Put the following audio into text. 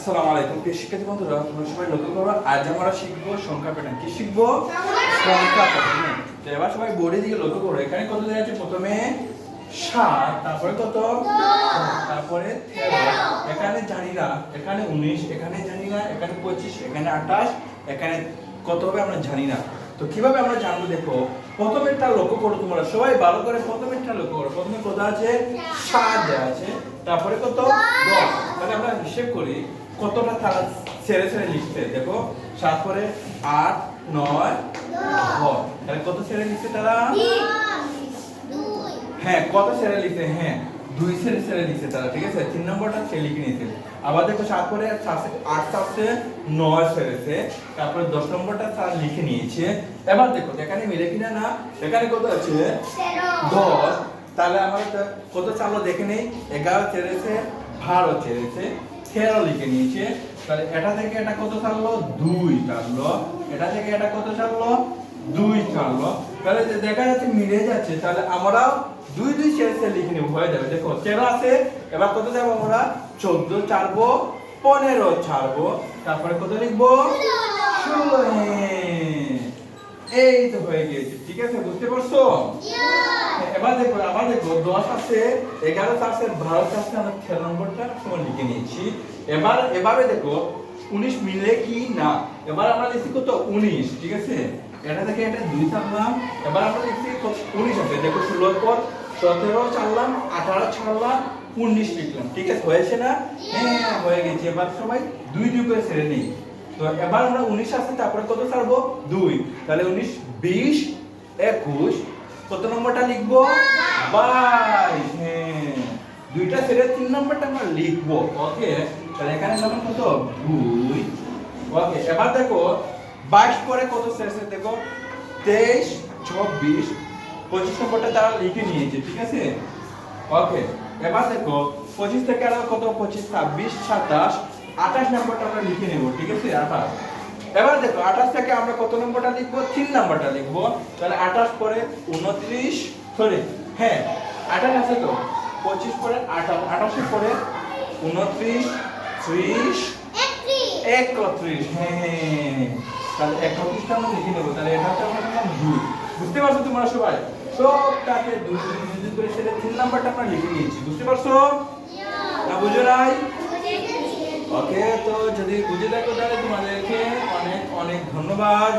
আসসালামু আলাইকুম, প্রিয় শিক্ষার্থী বন্ধুরা, তোমরা সবাই লক্ষ্য করো আজ আমরা শিখব সংখ্যা প্যাটার্ন। কি শিখব? সংখ্যা প্যাটার্ন। তো এবার সবাই বোর্ডের দিকে লক্ষ্য করো, এখানে কত দেওয়া আছে? প্রথমে সাত, তারপরে কত? তারপরে এখানে জানি না এখানে উনিশ, এখানে জানি না এখানে পঁচিশ, এখানে আঠাশ, এখানে কত হবে আমরা জানি না তো কীভাবে আমরা জানব দেখো, প্রথমেরটা লক্ষ্য করো তোমরা, সবাই ভালো করে প্রথমেরটা লক্ষ্য করো। প্রথমে কত আছে? সাত আছে, তারপরে কত? দশ। তাহলে আমরা হিসেব করি কতটা তারা ছেড়ে ছেড়ে লিখছে? দেখো সাত পরে আট নয় তাহলে কত ছেড়ে লিখছে তারা? হ্যাঁ কত ছেড়ে লিখছে? হ্যাঁ দুই ছেড়ে ছেড়ে লিখছে তারা ঠিক আছে? তিন নম্বরটা সে লিখে নিয়েছে। আবার দেখো সাত পরে আট সাতে নয় ছেড়েছে। তারপরে দশ নম্বরটা তারা লিখে নিয়েছে। এবার দেখো এখানে মিলে কিনা না? এখানে কত আছে? দশ। তাহলে আমার কত চাললো দেখে নেই? এগারো ছেড়েছে বারো ছেড়েছে। তেরো লিখে নিয়েছে। তাহলে এটা থেকে এটা কত চাললো দুই চাললো এটা থেকে এটা কত চাললো দুই চাললো তাহলে দেখা যাচ্ছে মিলে যাচ্ছে, তাহলে আমরাও দুই দুই ছেড়েছে লিখে নেব। হয়ে যাবে। দেখো, তেরো আছে, এবার কত যাব আমরা? চোদ্দ ছাড়বো, পনেরো ছাড়বো। তারপরে কত লিখব? ষোলো। এই তো হয়ে গিয়েছে। ঠিক আছে, বুঝতে পারছ? এবার দেখো, আবার দেখো, দশ আছে, এগারো আছে, বারো আছে, আমরা তেরো নম্বরটা সময় লিখে নিয়েছি। এবার, এবারে দেখো, উনিশ মিলে কি না? এবার আমরা লিখছি কত? উনিশ, ঠিক আছে? এটা থেকে এটা দুই ছাড়লাম। এবার আমরা লিখছি উনিশ আছে। দেখো, ষোলোর পর সতেরো ছাড়লাম, আঠারো ছাড়লাম, উনিশ লিখলাম। ঠিক আছে? হয়েছে না? হ্যাঁ হয়ে গেছে। এবার সবাই দুই দুই করে ছেড়ে নেই। তো এবার আমরা উনিশ আছে, তারপরে কত ছাড়বো? দুই। তাহলে উনিশ, বিশ, একুশ কত নম্বরটা লিখব? বাইশ হ্যাঁ। দুইটা ছেড়ে তিন নম্বরটা আমরা লিখব। ওকে, তাহলে এখানে যেমন কত? দুই। ওকে, এবার দেখো, বাইশ পরে কত শেষে দেখো? তেইশ, চব্বিশ, পঁচিশ নম্বরটা তারা লিখে নিয়েছে, ঠিক আছে? ওকে, এবার দেখো, পঁচিশ থেকে আরও কত? পঁচিশ, ছাব্বিশ, সাতাশ, আঠাশ নম্বরটা আমরা লিখে নেব, ঠিক আছে? আঠাশ। এবার দেখো আঠাশ থেকে আমরা কত নম্বরটা লিখব? তিন নম্বরটা লিখব। তাহলে আঠাশ পরে উনত্রিশ সরি হ্যাঁ আঠাশ আছে তো? পঁচিশ পরে আঠাশ আঠাশের পরে উনত্রিশ ত্রিশ একত্রিশ হ্যাঁ তাহলে একত্রিশটা আমরা লিখে নেব। তাহলে এটা হচ্ছে আমরা লিখলাম দুই বুঝতে পারছ তোমরা সবাই? সবটাকে দুই দুই দুই করে সেটা তিন নাম্বারটা আমরা লিখে নিয়েছি। বুঝতে পারছ? না বুঝো নাই? যদি বুঝে থাকো তাহলে তোমাদেরকে অনেক অনেক ধন্যবাদ।